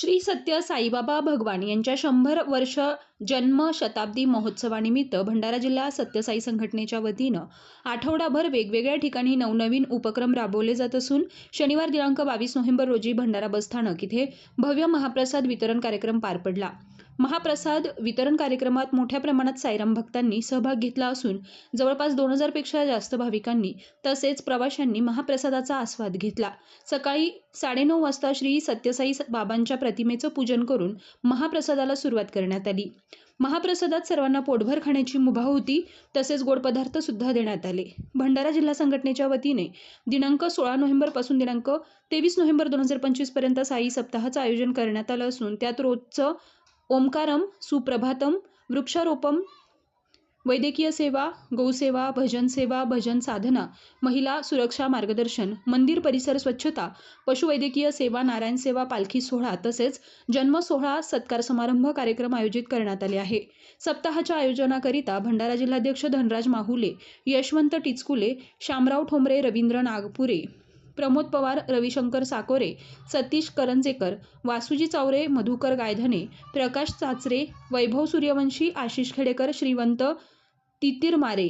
श्री सत्य साईबाबा भगवान यांच्या शंभर वर्ष जन्म शताब्दी महोत्सवानिमित्त भंडारा जिल्हा सत्यसाई संघटनेच्या वतीनं आठवडाभर वेगवेगळ्या ठिकाणी नवनवीन उपक्रम राबवले जात असून शनिवार दिनांक बावीस नोव्हेंबर रोजी भंडारा बसस्थानक इथे भव्य महाप्रसाद वितरण कार्यक्रम पार पडला. महाप्रसाद वितरण कार्यक्रमात मोठ्या प्रमाणात साईराम भक्तांनी सहभाग घेतला असून जवळपास दोन हजारपेक्षा जास्त भाविकांनी तसेच प्रवाशांनी महाप्रसादाचा आस्वाद घेतला. सकाळी साडेनऊ वाजता श्री सत्यसाई बाबांच्या प्रतिमेचं पूजन करून महाप्रसादाला सुरुवात करण्यात आली. महाप्रसादात सर्वांना पोटभर खाण्याची मुभा होती तसेच गोड पदार्थ सुद्धा देण्यात आले. भंडारा जिल्हा संघटनेच्या वतीने दिनांक सोळा नोव्हेंबरपासून दिनांक तेवीस नोव्हेंबर दोन हजार पंचवीसपर्यंत साई सप्ताहाचं आयोजन करण्यात आलं असून त्यात रोजचं ओमकारम सुप्रभातम वृक्षारोपम वैद्यकीय सेवा गौसेवा भजन सेवा भजन साधना महिला सुरक्षा मार्गदर्शन मंदिर परिसर स्वच्छता पशुवैद्यकीय सेवा नारायण सेवा पालखी सोहळा तसेच जन्म सोहळा सत्कार समारंभ कार्यक्रम आयोजित करण्यात आले आहे. सप्ताहाच्या आयोजनाकरिता भंडारा जिल्हाध्यक्ष धनराज माहुले यशवंत टिचकुले शामराव ठोंबरे रवींद्र नागपुरे प्रमोद पवार रविशंकर साकोरे सतीश करंजेकर वासुजी चावरे मधुकर गायधने प्रकाश चाचरे वैभव सूर्यवंशी आशिष खेडेकर श्रीवंत तितीरमारे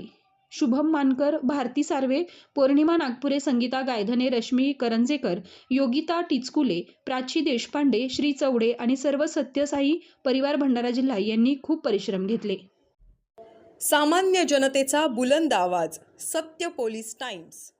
शुभम मानकर भारती सार्वे पौर्णिमा नागपुरे संगीता गायधने रश्मी करंजेकर योगिता टिचकुले प्राची देशपांडे श्री चवडे आणि सर्व सत्यसाई परिवार भंडारा जिल्हा यांनी खूप परिश्रम घेतले. सामान्य जनतेचा बुलंद आवाज सत्य पोलीस टाइम्स.